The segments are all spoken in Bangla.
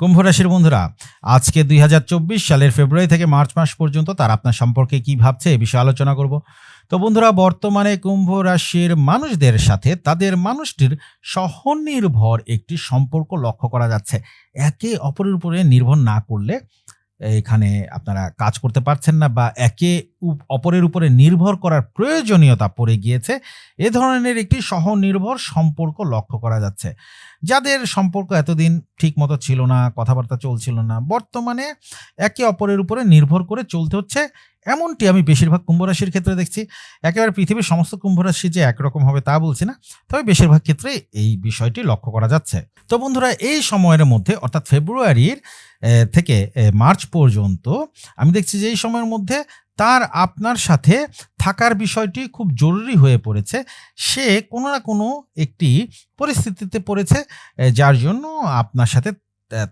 কুম্ভ রাশির বন্ধুরা, আজকে দু হাজার চব্বিশ সালের ফেব্রুয়ারি থেকে মার্চ মাস পর্যন্ত তার আপনার সম্পর্কে কি ভাবছে এ বিষয়ে আলোচনা করব। তো বন্ধুরা, বর্তমানে কুম্ভ রাশির মানুষদের সাথে তাদের মানুষটির সহনির্ভর একটি সম্পর্ক লক্ষ্য করা যাচ্ছে। একে অপরের উপরে নির্ভর না করলে এখানে আপনারা কাজ করতে পারছেন না বা একে অপরের উপরে নির্ভর করার প্রয়োজনীয়তা পড়ে গিয়েছে, এ ধরনের একটি সহনির্ভর সম্পর্ক লক্ষ্য করা যাচ্ছে। যাদের সম্পর্ক এতদিন ঠিক মতো ছিল না, কথাবার্তা চলছিল না, বর্তমানে একে অপরের উপরে নির্ভর করে চলতে হচ্ছে এমনটি আমি বেশিরভাগ কুম্ভ রাশির ক্ষেত্রে দেখছি। একেবারে পৃথিবীর সমস্ত কুম্ভ রাশি যে একরকম হবে তা বলছি না। তবে বেশিরভাগ ক্ষেত্রে এই বিষয়টি লক্ষ্য করা যাচ্ছে। তো বন্ধুরা, এই সময়ের মধ্যে, অর্থাৎ ফেব্রুয়ারির থেকে মার্চ পর্যন্ত আমি দেখছি যে এই সময়ের মধ্যে তার আপনার সাথে থাকার বিষয়টি খুব জরুরি হয়ে পড়েছে। সে কোনো না কোনো একটি পরিস্থিতিতে পড়েছে যার জন্য আপনার সাথে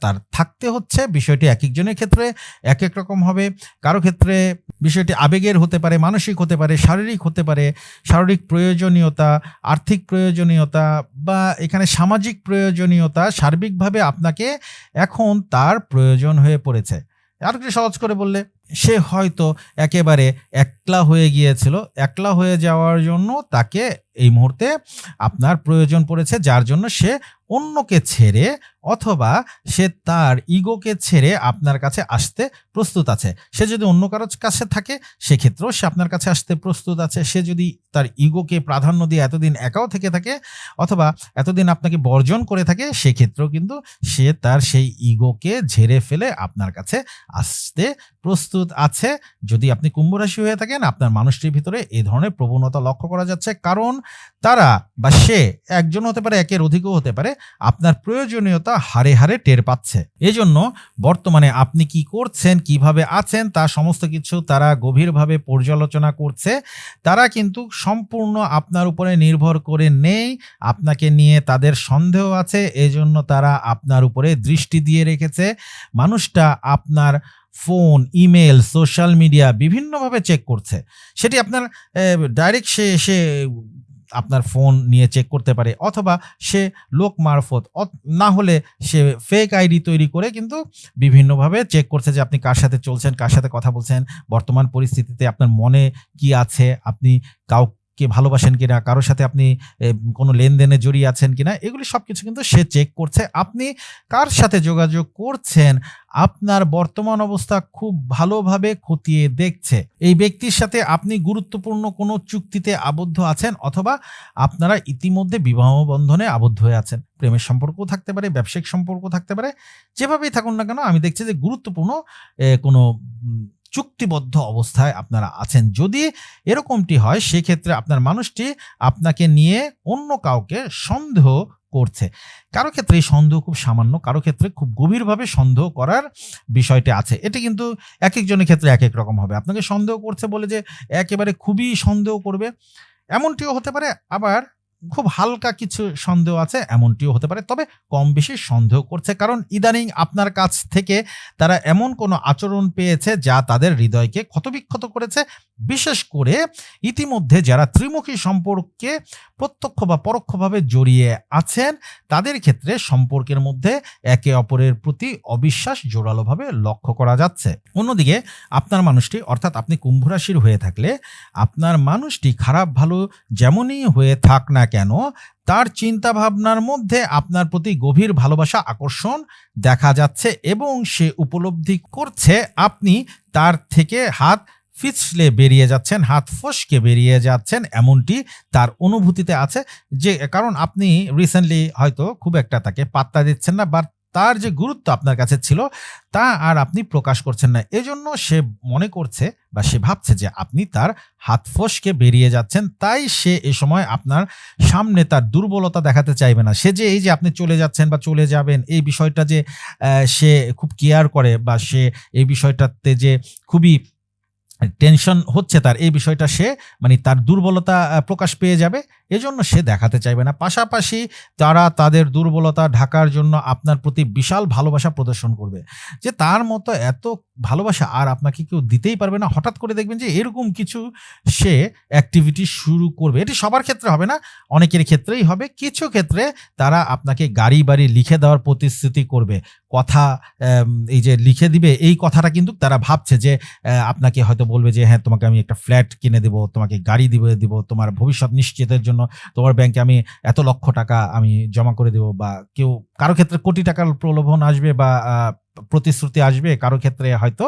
তার থাকতে হচ্ছে। বিষয়টি এক একজনের ক্ষেত্রে এক এক রকম হবে। কারও ক্ষেত্রে বিষয়টি আবেগের হতে পারে, মানসিক হতে পারে, শারীরিক হতে পারে। শারীরিক প্রয়োজনীয়তা, আর্থিক প্রয়োজনীয়তা বা এখানে সামাজিক প্রয়োজনীয়তা সার্বিকভাবে আপনাকে এখন তার প্রয়োজন হয়ে পড়েছে। আর একটু সহজ করে বললে, সে হয়তো একেবারে একলা হয়ে গিয়েছিল। একলা হয়ে যাওয়ার জন্য তাকে এই মুহূর্তে আপনার প্রয়োজন পড়েছে যার জন্য সে অন্যকে ছেড়ে অথবা সে তার ইগোকে ছেড়ে আপনার কাছে আসতে প্রস্তুত আছে। সে যদি অন্য কারোর কাছে থাকে, সেক্ষেত্রেও সে আপনার কাছে আসতে প্রস্তুত আছে। সে যদি তার ইগোকে প্রাধান্য দিয়ে এতদিন একাও থেকে থাকে অথবা এতদিন আপনাকে বর্জন করে থাকে, সেক্ষেত্রেও কিন্তু সে তার সেই ইগোকে ঝেড়ে ফেলে আপনার কাছে আসতে প্রস্তুত আছে। যদি আপনি কুম্ভ রাশি হয়ে থাকেন, আপনার মানুষটির ভিতরে এই ধরনের প্রবণতা লক্ষ্য করা যাচ্ছে। কারণ তারা বা সে একজন হতে পারে, একের অধিকও হতে পারে, আপনার প্রয়োজনীয়তা হারে হারে টের পাচ্ছে। এজন্য বর্তমানে আপনি কি করছেন, কীভাবে আছেন, তা সমস্ত কিছু তারা গভীরভাবে পর্যালোচনা করছে। তারা কিন্তু সম্পূর্ণ আপনার উপরে নির্ভর করে নেই, আপনাকে নিয়ে তাদের সন্দেহ আছে, এজন্য তারা আপনার উপরে দৃষ্টি দিয়ে রেখেছে। মানুষটা আপনার ফোন, ইমেল, সোশ্যাল মিডিয়া, বিভিন্নভাবে চেক করছে। সেটি আপনার ডাইরেক্ট সে এসে আপনার ফোন নিয়ে চেক করতে পারে অথবা সে লোক মারফত না হলে সে ফেক আইডি তৈরি করে কিন্তু বিভিন্নভাবে চেক করছে যে আপনি কার সাথে চলছেন, কার সাথে কথা বলছেন, বর্তমান পরিস্থিতিতে আপনার মনে কি আছে, আপনি কাউকে ভালোবাসেন কিনা, কারোর সাথে আপনি কোনো লেনদেনে জড়িয়ে আছেন কিনা, এগুলি সব কিছু কিন্তু সে চেক করছে। আপনি কার সাথে যোগাযোগ করছেন? আপনার বর্তমান অবস্থা খুব ভালোভাবে খতিয়ে দেখছে। এই ব্যক্তির সাথে আপনি গুরুত্বপূর্ণ কোনো চুক্তিতে আবদ্ধ আছেন অথবা আপনারা ইতিমধ্যে বিবাহ বন্ধনে আবদ্ধ হয়ে আছেন। প্রেমের সম্পর্কও থাকতে পারে, ব্যবসায়িক সম্পর্ক থাকতে পারে, যেভাবেই থাকুন না কেন, আমি দেখছি যে গুরুত্বপূর্ণ কোনো চুক্তিবদ্ধ অবস্থায় আপনারা আছেন। যদি এরকমটি হয়, সেক্ষেত্রে আপনার মানুষটি আপনাকে নিয়ে অন্য কাউকে সন্দেহ করছে। কারও ক্ষেত্রে সন্দেহ খুব সামান্য, কারও ক্ষেত্রে খুব গভীরভাবে সন্দেহ করার বিষয়টি আছে। এটি কিন্তু এক একজনের ক্ষেত্রে এক এক রকম হবে। আপনাকে সন্দেহ করছে বলে যে একেবারে খুবই সন্দেহ করবে, এমনটিও হতে পারে। আবার খুব হালকা কিছু সন্দেহ আছে, এমনটিও হতে পারে। তবে কম বেশি সন্দেহ করছে, কারণ ইদানিং আপনার কাছ থেকে তারা এমন কোনো আচরণ পেয়েছে যা তাদের হৃদয়কে ক্ষতবিক্ষত করেছে। বিশেষ করে ইতিমধ্যে যারা ত্রিমুখী সম্পর্কে প্রত্যক্ষ বা পরোক্ষভাবে জড়িয়ে আছেন, তাদের ক্ষেত্রে সম্পর্কের মধ্যে একে অপরের প্রতি অবিশ্বাস জোরালোভাবে লক্ষ্য করা যাচ্ছে। অন্যদিকে, আপনার মানুষটি, অর্থাৎ আপনি কুম্ভ রাশির হয়ে থাকলে, আপনার মানুষটি খারাপ ভালো যেমনই হয়ে থাক না কেন? তার চিন্তা ভাবনার মধ্যে আপনার প্রতি গভীর ভালোবাসা, আকর্ষণ দেখা যাচ্ছে এবং সে উপলব্ধি করছে আপনি তার থেকে হাত ফিচলে বেরিয়ে যাচ্ছেন, হাত ফসকে বেরিয়ে যাচ্ছেন এমনটি তার অনুভূতিতে আছে যে, কারণ আপনি রিসেন্টলি হয়তো খুব একটা তাকে পাত্তা দিচ্ছেন না বা তার যে গুরুত্ব আপনার কাছে ছিল, তা আর আপনি প্রকাশ করছেন না। এজন্য সে মনে করছে বা সে ভাবছে যে আপনি তার হাত ফসকে বেরিয়ে যাচ্ছেন। তাই সে এ সময় আপনার সামনে তার দুর্বলতা দেখাতে চাইবে না। সে যে এই যে আপনি চলে যাচ্ছেন বা চলে যাবেন, এই বিষয়টা যে সে খুব কেয়ার করে বা সে এই বিষয়টাতে যে খুবই টেনশন হচ্ছে তার। এই বিষয়টা সে মানে তার দুর্বলতা প্রকাশ পেয়ে যাবে, এজন্য সে দেখাতে চাইবে না। পাশাপাশি তারা তাদের দুর্বলতা ঢাকার জন্য আপনার প্রতি বিশাল ভালোবাসা প্রদর্শন করবে। যে তার মতো এত ভালোবাসা আর আপনাকে কেউ দিতেই পারবে না। হঠাৎ করে দেখবেন যে এরকম কিছু সে অ্যাক্টিভিটি শুরু করবে। এটি সবার ক্ষেত্রে হবে না, অনেকের ক্ষেত্রেই হবে। কিছু ক্ষেত্রে তারা আপনাকে গাড়ি বাড়ি লিখে দেওয়ার প্রতিশ্রুতি করবে। কথা এই যে লিখে দিবে, এই কথাটা কিন্তু তারা ভাবছে যে আপনাকে হয়তো বলবে যে হ্যাঁ তোমাকে আমি একটা ফ্ল্যাট কিনে দেবো, তোমাকে গাড়ি দিবে, দিব, তোমার ভবিষ্যৎ নিশ্চিতের জন্য, তোমার ব্যাংকে আমি এত লক্ষ টাকা আমি জমা করে দেব। বা কেউ, কারও ক্ষেত্রে কোটি টাকার প্রলোভন আসবে বা প্রতিশ্রুতি আসবে, কারও ক্ষেত্রে হয়তো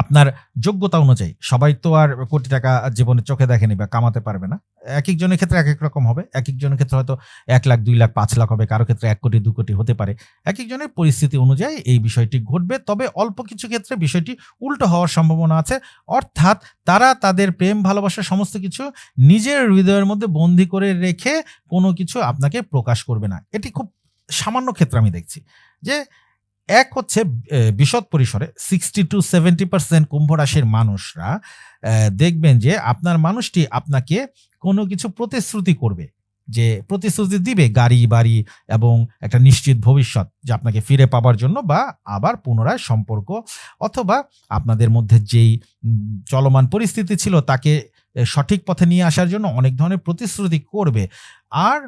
আপনার যোগ্যতা অনুযায়ী, সবাই তো আর কোটি টাকা জীবনে চোখে দেখেনি বা কামাতে পারবে না। এক একজনের ক্ষেত্রে এক এক রকম হবে এক একজনের ক্ষেত্রে হয়তো এক লাখ, দুই লাখ, পাঁচ লাখ হবে, কারও ক্ষেত্রে এক কোটি, দু কোটি হতে পারে। এক একজনের পরিস্থিতি অনুযায়ী এই বিষয়টি ঘটবে, তবে অল্প কিছু ক্ষেত্রে বিষয়টি উল্টো হওয়ার সম্ভাবনা আছে। অর্থাৎ তারা তাদের প্রেম, ভালোবাসা সমস্ত কিছু নিজের হৃদয়ের মধ্যে বন্দি করে রেখে কোনো কিছু আপনাকে প্রকাশ করবে না। এটি খুব সামান্য ক্ষেত্রে আমি দেখছি যে এক হচ্ছে বিশদ পরিসরে সিক্সটি টু সেভেন্টি পার্সেন্ট কুম্ভ রাশির মানুষরা দেখবেন যে আপনার মানুষটি আপনাকে কোনো কিছু প্রতিশ্রুতি করবে, যে প্রতিশ্রুতি দিবে গাড়ি, বাড়ি এবং একটা নিশ্চিত ভবিষ্যৎ যে আপনাকে ফিরে পাবার জন্য বা আবার পুনরায় সম্পর্ক অথবা আপনাদের মধ্যে যেই চলমান পরিস্থিতি ছিল তাকে সঠিক পথে নিয়ে আসার জন্য অনেক ধরনের প্রতিশ্রুতি করবে। আর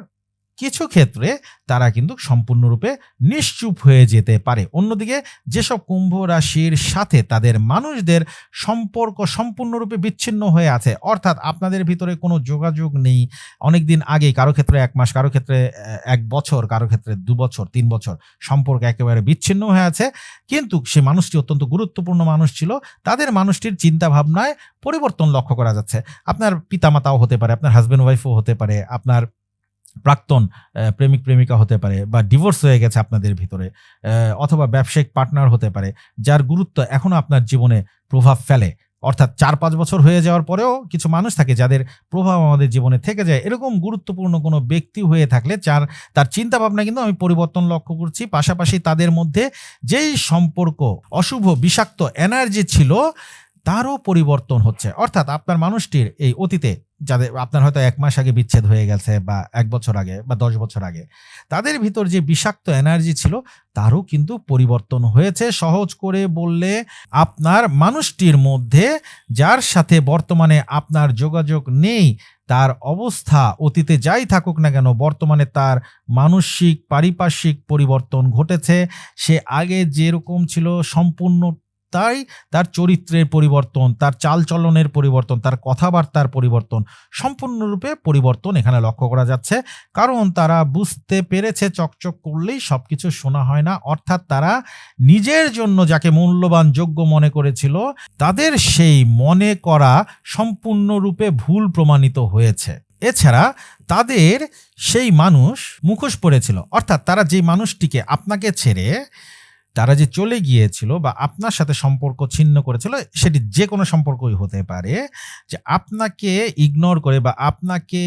কিছু ক্ষেত্রে তারা কিন্তু সম্পূর্ণরূপে নিশ্চুপ হয়ে যেতে পারে। অন্যদিকে যেসব কুম্ভ রাশির সাথে তাদের মানুষদের সম্পর্ক সম্পূর্ণরূপে বিচ্ছিন্ন হয়ে আছে, অর্থাৎ আপনাদের ভিতরে কোনো যোগাযোগ নেই অনেক দিন আগে কারও ক্ষেত্রে এক মাস, কারও ক্ষেত্রে এক বছর, কারও ক্ষেত্রে দু বছর, তিন বছর সম্পর্ক একেবারে বিচ্ছিন্ন হয়ে আছে। কিন্তু সে মানুষটি অত্যন্ত গুরুত্বপূর্ণ মানুষ ছিল, তাদের মানুষটির চিন্তা ভাবনায় পরিবর্তন লক্ষ্য করা যাচ্ছে। আপনার পিতামাতাও হতে পারে, আপনার হাজব্যান্ড ওয়াইফও হতে পারে, আপনার প্রাক্তন প্রেমিক, প্রেমিকা হতে পারে বা ডিভোর্স হয়ে গেছে আপনাদের ভিতরে অথবা ব্যবসায়িক পার্টনার হতে পারে, যার গুরুত্ব এখনও আপনার জীবনে প্রভাব ফেলে। অর্থাৎ চার, পাঁচ বছর হয়ে যাওয়ার পরেও কিছু মানুষ থাকে যাদের প্রভাব আমাদের জীবনে থেকে যায়। এরকম গুরুত্বপূর্ণ কোনো ব্যক্তি হয়ে থাকলে চার, তার চিন্তা ভাবনা কিন্তু আমি পরিবর্তন লক্ষ্য করছি। পাশাপাশি তাদের মধ্যে যেই সম্পর্ক, অশুভ, বিষাক্ত এনার্জি ছিল, তারও পরিবর্তন হচ্ছে। অর্থাৎ আপনার মানুষটির এই অতীতে যাদের আপনার হয়তো এক মাস আগে বিচ্ছেদ হয়ে গেছে বা এক বছর আগে বা দশ বছর আগে, তাদের ভিতর যে বিষাক্ত এনার্জি ছিল, তারও কিন্তু পরিবর্তন হয়েছে। সহজ করে বললে, আপনার মানুষটির মধ্যে যার সাথে বর্তমানে আপনার যোগাযোগ নেই, তার অবস্থা অতীতে যাই থাকুক না কেন, বর্তমানে তার মানসিক, পারিপার্শ্বিক পরিবর্তন ঘটেছে। সে আগে যেরকম ছিল, সম্পূর্ণ তাই তার চরিত্রের পরিবর্তন, তার চালচলনের পরিবর্তন, তার কথাবার্তার পরিবর্তন সম্পূর্ণরূপে পরিবর্তন এখানে লক্ষ্য করা যাচ্ছে। কারণ তারা বুঝতে পেরেছে, চকচক করলেই সব কিছু শোনা হয় না। অর্থাৎ তারা নিজের জন্য যাকে মূল্যবান যোগ্য মনে করেছিল, তাদের সেই মনে করা সম্পূর্ণরূপে ভুল প্রমাণিত হয়েছে। এছাড়া তাদের সেই মানুষ মুখোশ পড়েছিল অর্থাৎ তারা যেই মানুষটিকে আপনাকে ছেড়ে তারা যে চলে গিয়েছিল বা আপনার সাথে সম্পর্ক ছিন্ন করেছিল, সেটি যে কোনো সম্পর্কই হতে পারে, যে আপনাকে ইগনোর করে বা আপনাকে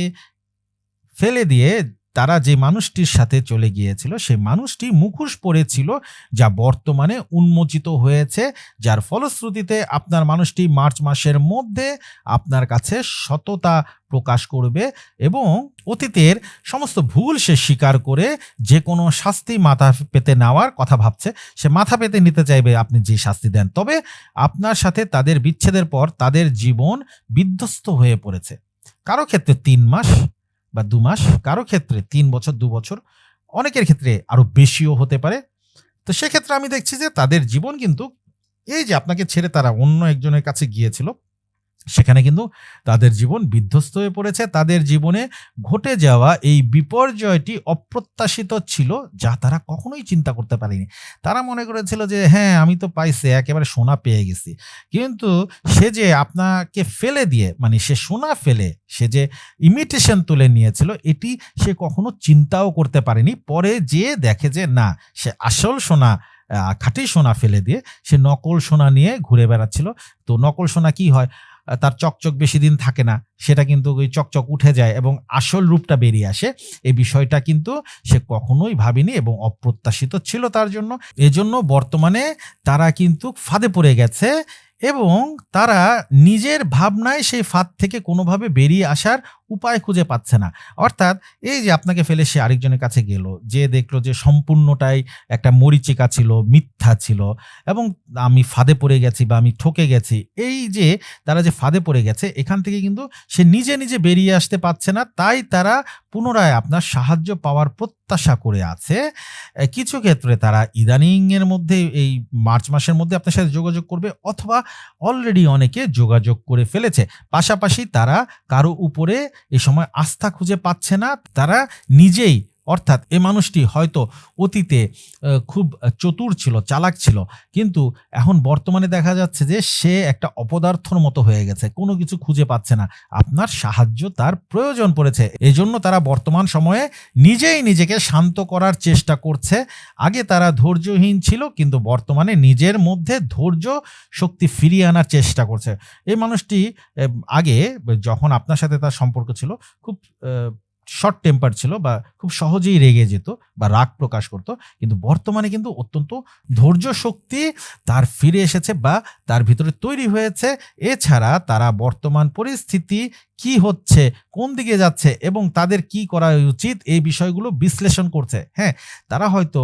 ফেলে দিয়ে তারা যে মানুষটির সাথে চলে গিয়েছিল সেই মানুষটি মুখোশ পড়েছিল যা বর্তমানে উন্মোচিত হয়েছে, যার ফলশ্রুতিতে আপনার মানুষটি মার্চ মাসের মধ্যে আপনার কাছে সততা প্রকাশ করবে এবং অতীতের সমস্ত ভুল সে স্বীকার করে যে কোনো শাস্তি মাথা পেতে নেওয়ার কথা ভাবছে, সে মাথা পেতে নিতে চাইবে আপনি যে শাস্তি দেন। তবে আপনার সাথে তাদের বিচ্ছেদের পর তাদের জীবন বিধ্বস্ত হয়ে পড়েছে। কারও ক্ষেত্রে তিন মাস বা দু মাস কারও ক্ষেত্রে, তিন বছর, দু বছর, অনেকের ক্ষেত্রে আরও বেশিও হতে পারে। তো সেক্ষেত্রে আমি দেখছি যে তাদের জীবন কিন্তু এই যে আপনাকে ছেড়ে তারা অন্য একজনের কাছে গিয়েছিল সেখানে কিন্তু তাদের জীবন বিধ্বস্ত হয়ে পড়েছে। তাদের জীবনে ঘটে যাওয়া এই বিপর্যয়টি অপ্রত্যাশিত ছিল যা তারা কখনোই চিন্তা করতে পারেনি। তারা মনে করেছিল যে হ্যাঁ আমি তো পাইছি, একেবারে সোনা পেয়ে গেছি। কিন্তু সে যে আপনাকে ফেলে দিয়ে মানে সে সোনা ফেলে, সে যে ইমিটেশন তুলে নিয়েছিল, এটি সে কখনো চিন্তাও করতে পারেনি। পরে যে দেখে যে, না, সে আসল সোনা খাঁটি সোনা ফেলে দিয়ে সে নকল সোনা নিয়ে ঘুরে বেড়াচ্ছিল। তো নকল সোনা কি হয়? তার চকচক বেশি দিন থাকে না, সেটা কিন্তু ওই চকচক উঠে যায় এবং আসল রূপটা বেরিয়ে আসে। এই বিষয়টা কিন্তু সে কখনোই ভাবিনি এবং অপ্রত্যাশিত ছিল তার জন্য। এজন্য বর্তমানে তারা কিন্তু ফাঁদে পড়ে গেছে এবং তারা নিজের ভাবনায় সেই ফাঁদ থেকে কোনোভাবে বেরিয়ে আসার উপায় খুঁজে পাচ্ছে না। অর্থাৎ এই যে আপনাকে ফেলে সে আরেকজনের কাছে গেল, যে দেখল যে সম্পূর্ণটাই একটা মরিচিকা ছিল, মিথ্যা ছিল এবং আমি ফাঁদে পড়ে গেছি বা আমি ঠকে গেছি, এই যে তারা যে ফাঁদে পড়ে গেছে, এখান থেকে কিন্তু সে নিজে নিজে বেরিয়ে আসতে পারছে না, তাই তারা পুনরায় আপনার সাহায্য পাওয়ার প্রত্যাশা করে আছে। কিছু ক্ষেত্রে তারা ইদানিং এর মধ্যে, এই মার্চ মাসের মধ্যে আপনার সাথে যোগাযোগ করবে অথবা অলরেডি অনেকে যোগাযোগ করে ফেলেছে। পাশাপাশি তারা কারও উপরে এই সময় আস্থা খুঁজে পাচ্ছে না তারা নিজেই অর্থাৎ এ মানুষটি হয়তো অতীতে খুব চতুর ছিল, চালাক ছিল, কিন্তু এখন বর্তমানে দেখা যাচ্ছে যে সে একটা অপদার্থর মতো হয়ে গেছে, কোনো কিছু খুঁজে পাচ্ছে না। আপনার সাহায্য তার প্রয়োজন পড়েছে। এজন্য তারা বর্তমান সময়ে নিজেই নিজেকে শান্ত করার চেষ্টা করছে। আগে তারা ধৈর্যহীন ছিল, কিন্তু বর্তমানে নিজের মধ্যে ধৈর্য শক্তি ফিরিয়ে আনার চেষ্টা করছে। এই মানুষটি আগে যখন আপনার সাথে তার সম্পর্ক ছিল, খুব শর্ট টেম্পার ছিল বা খুব সহজেই রেগে যেত বা রাগ প্রকাশ করত। কিন্তু বর্তমানে কিন্তু অত্যন্ত ধৈর্য শক্তি তার ফিরে এসেছে বা তার ভিতরে তৈরি হয়েছে। এছাড়া তারা বর্তমান পরিস্থিতি কি হচ্ছে, কোন দিকে যাচ্ছে এবং তাদের কি করা উচিত এই বিষয়গুলো বিশ্লেষণ করছে। হ্যাঁ তারা হয়তো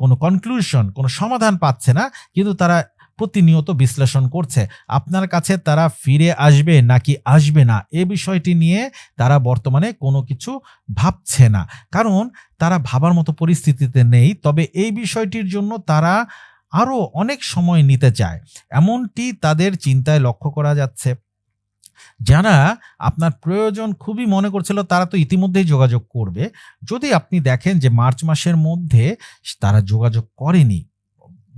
কোনো কনক্লুশন কোনো সমাধান পাচ্ছে না, কিন্তু তারা প্রতিনিয়ত বিশ্লেষণ করছে। আপনার কাছে তারা ফিরে আসবে নাকি আসবে না? এ বিষয়টি নিয়ে তারা বর্তমানে কোনো কিছু ভাবছে না। কারণ তারা ভাবার মতো পরিস্থিতিতে নেই, তবে এই বিষয়টির জন্য তারা আরও অনেক সময় নিতে চায়। এমনটি তাদের চিন্তায় লক্ষ্য করা যাচ্ছে। যারা আপনার প্রয়োজন খুবই মনে করছিল, তারা তো ইতিমধ্যেই যোগাযোগ করবে। যদি আপনি দেখেন যে মার্চ মাসের মধ্যে তারা যোগাযোগ করেনি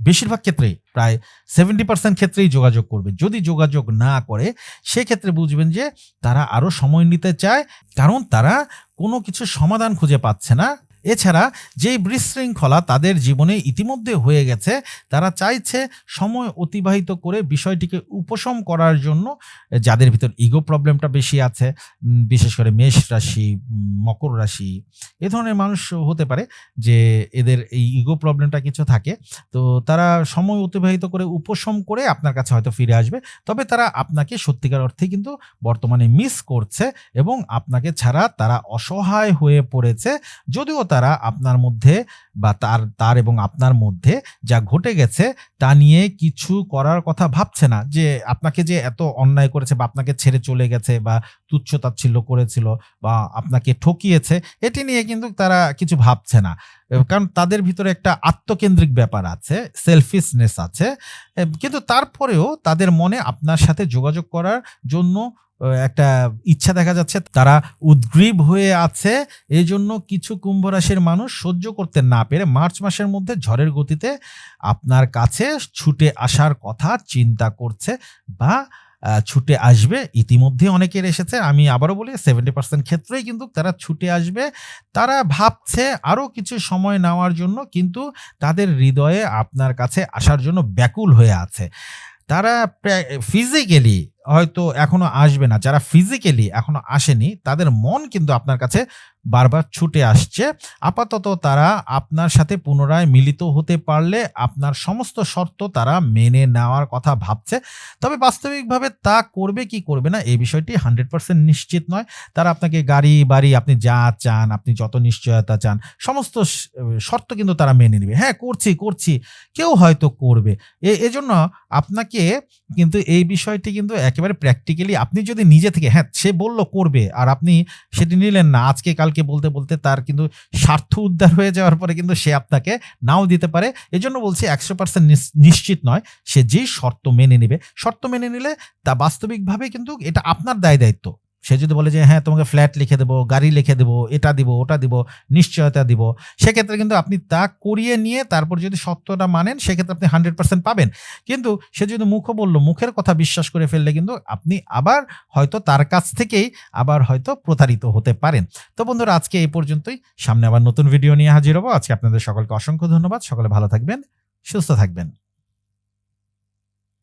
বেশিরভাগ ক্ষেত্রেই, প্রায় সেভেন্টি পার্সেন্ট ক্ষেত্রেই যোগাযোগ করবে। যদি যোগাযোগ না করে, সেক্ষেত্রে বুঝবেন যে তারা আরও সময় নিতে চায়, কারণ তারা কোনো কিছু সমাধান খুঁজে পাচ্ছে না। এছাড়া যেই বিশৃঙ্খলা তাদের জীবনে ইতিমধ্যে হয়ে গেছে, তারা চাইছে সময় অতিবাহিত করে বিষয়টিকে উপশম করার জন্য, যাদের ভিতর ইগো প্রবলেমটা বেশি আছে বিশেষ করে মেষ রাশি মকর রাশি, এ ধরনের মানুষ হতে পারে যে এদের এই ইগো প্রবলেমটা কিছু থাকে। তো তারা সময় অতিবাহিত করে উপশম করে আপনার কাছে হয়তো ফিরে আসবে, তবে তারা আপনাকে সত্যিকার অর্থে কিন্তু বর্তমানে মিস করছে এবং আপনাকে ছাড়া তারা অসহায় হয়ে পড়েছে, যদিও তারা আপনার মধ্যে বা তার তার এবং আপনার মধ্যে যা ঘটে গেছে তা নিয়ে কিছু করার কথা ভাবছে না। যে আপনাকে যে এত অন্যায় করেছে বা আপনাকে ছেড়ে চলে গেছে বা তুচ্ছ তাচ্ছিল্য করেছিল বা আপনাকে ঠকিয়েছে, এটি নিয়ে কিন্তু তারা কিছু ভাবছে না। কারণ তাদের ভিতরে একটা আত্মকেন্দ্রিক ব্যাপার আছে সেলফিসনেস আছে। কিন্তু তারপরেও তাদের মনে আপনার সাথে যোগাযোগ করার জন্য একটা ইচ্ছা দেখা যাচ্ছে, তারা উদ্গ্রীব হয়ে আছে এই জন্য কিছু কুম্ভ রাশির মানুষ সহ্য করতে না পেরে মার্চ মাসের মধ্যে ঝড়ের গতিতে আপনার কাছে ছুটে আসার কথা চিন্তা করছে বা ছুটে আসবে। ইতিমধ্যে অনেকের এসেছে, আমি আবারও বলি সেভেন্টি পার্সেন্ট ক্ষেত্রেই কিন্তু তারা ছুটে আসবে। তারা ভাবছে আরও কিছু সময় নেওয়ার জন্য, কিন্তু তাদের হৃদয়ে আপনার কাছে আসার জন্য ব্যাকুল হয়ে আছে। তারা ফিজিক্যালি হয়তো এখনও আসবে না। যারা ফিজিক্যালি এখনও আসেনি, তাদের মন কিন্তু আপনার কাছে বারবার ছুটে আসছে। আপাতত তারা আপনার সাথে পুনরায় মিলিত হতে পারলে আপনার সমস্ত শর্ত তারা মেনে নেওয়ার কথা ভাবছে। তবে বাস্তবিকভাবে তা করবে কি করবে না, এই বিষয়টি হান্ড্রেড পার্সেন্ট নিশ্চিত নয়। তারা আপনাকে গাড়ি, বাড়ি, আপনি যা চান, আপনি যত নিশ্চয়তা চান, সমস্ত শর্ত কিন্তু তারা মেনে নেবে। হ্যাঁ করছি করছি, কেউ হয়তো করবে। এ- এজন্য আপনাকে কিন্তু এই বিষয়টি কিন্তু একেবারে প্র্যাকটিক্যালি আপনি যদি নিজে থেকে হ্যাঁ সে বলল করবে আর আপনি সেটি নিলেন না, আজকে কালকে বলতে বলতে তার কিন্তু স্বার্থ উদ্ধার হয়ে যাওয়ার পরে কিন্তু সে আপনাকে নাও দিতে পারে। এজন্য বলছি একশো পার্সেন্ট নিশ্চিত নয়, সে যেই শর্ত মেনে নেবে, শর্ত মেনে নিলে তা বাস্তবিকভাবে কিন্তু এটা আপনার দায় দায়িত্ব সে যদি বলে যে হ্যাঁ তোমাকে ফ্ল্যাট লিখে দেবো, গাড়ি লিখে দেবো, এটা দিব, ওটা দিব, নিশ্চয়তা দিব, সেক্ষেত্রে কিন্তু আপনি তা করিয়ে নিয়ে তারপর যদি সত্যটা মানেন, সেক্ষেত্রে আপনি হান্ড্রেড পার্সেন্ট পাবেন। কিন্তু সে যদি মুখও বলল, মুখের কথা বিশ্বাস করে ফেললে কিন্তু আপনি আবার হয়তো তার কাছ থেকেই আবার হয়তো প্রতারিত হতে পারেন। তো বন্ধুরা, আজকে এই পর্যন্তই। সামনে আবার নতুন ভিডিও নিয়ে হাজির হব। আজকে আপনাদের সকলকে অসংখ্য ধন্যবাদ। সকলে ভালো থাকবেন, সুস্থ থাকবেন।